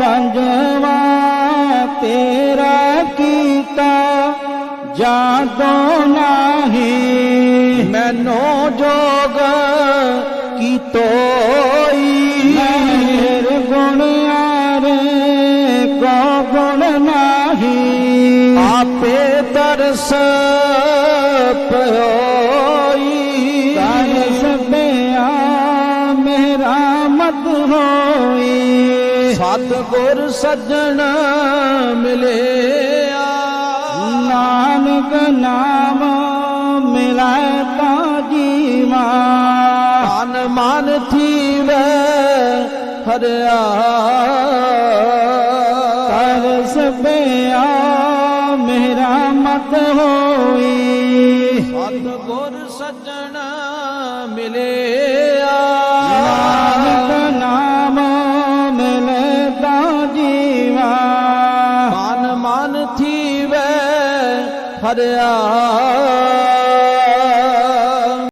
ਪੰਜਵਾ ਤੇਰਾ ਕੀਤਾ ਜਾਦੋ ਨਾਹੀ। ਮੈਨੂੰ ਜੋਗ ਕੀ ਤੋਈ? ਮੇਰੇ ਗੁਣ ਆਰੇ ਕੋ ਗੁਣ ਨਾਹੀ। ਆਪੇ ਦਰਸ ਹੋਈ ਸਤਿਗੁਰ ਸੱਜਣ ਮਿਲਿਆ। ਨਾਨਕ ਨਾਮ ਮਿਲਾਏ ਤਾਂ ਜੀਵਾ। ਤਨ ਮਨ ਥੀਵੇ ਹਰਿਆ। ਕਰ ਸਭਿਆ ਮੇਰਾ ਮਤ ਹੋਈ। ਸਤਿਗੁਰ ਸੱਜਣ ਮਿਲਿਆ। ਹਰਿਆ